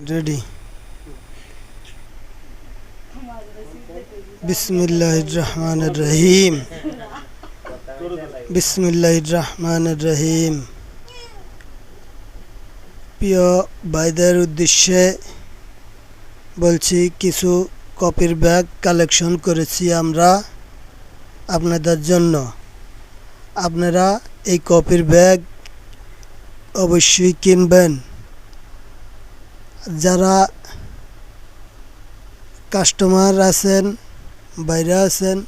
Ready বিসমিল্লাহ রহমান রহিম বিসমিল্লাহ রহমান রহিম প্রিয় ভাইদের উদ্দেশ্যে বলছি কিছু কপির ব্যাগ কালেকশন করেছি আমরা আপনাদের জন্য আপনারা এই কপির ব্যাগ অবশ্যই কিনবেন যারা কাস্টমার আছেন, বাইরে আছেন,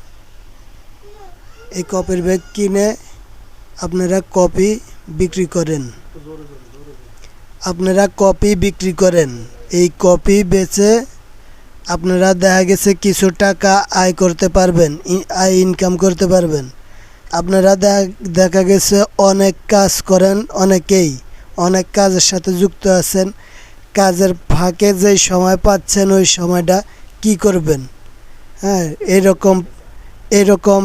এই কপির ব্যাগ কিনে আপনারা কপি বিক্রি করেন। আপনারা কপি বিক্রি করেন। এই কপি বেচে আপনারা দেখা গেছে কিছু টাকা আয় করতে পারবেন আয় ইনকাম করতে পারবেন। আপনারা দেখা- গেছে অনেক কাজ করেন অনেকেই, অনেক কাজের সাথে যুক্ত আছেন। কাজের ফাঁকে যে সময় পাচ্ছেন, ওই সময়টা কি করবেন? হ্যাঁ এরকম এরকম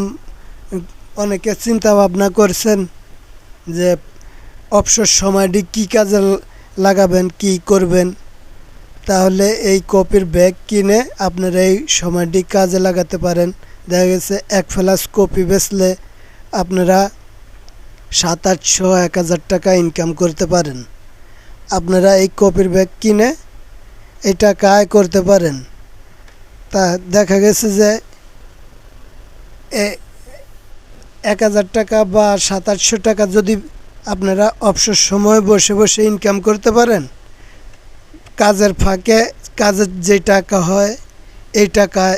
অনেকে চিন্তা ভাবনা করছেন যে অবসর সময়টি কি কাজে লাগাবেন, কি করবেন? তাহলে এই কপির ব্যাগ কিনে আপনারা এই সময়টি কাজে লাগাতে পারেন। দেখা গেছে এক ফ্লাস কপি বেচলে আপনারা সাত আটশো, এক হাজার টাকা ইনকাম করতে পারেন। আপনারা এই কপির ব্যাগ কিনে এই টাকা আয় করতে পারেন। তা দেখা গেছে যে এক হাজার টাকা বা সাত আটশো টাকা যদি আপনারা অবসর সময় বসে বসে ইনকাম করতে পারেন, কাজের ফাঁকে, কাজের যে টাকা হয়, এই টাকায়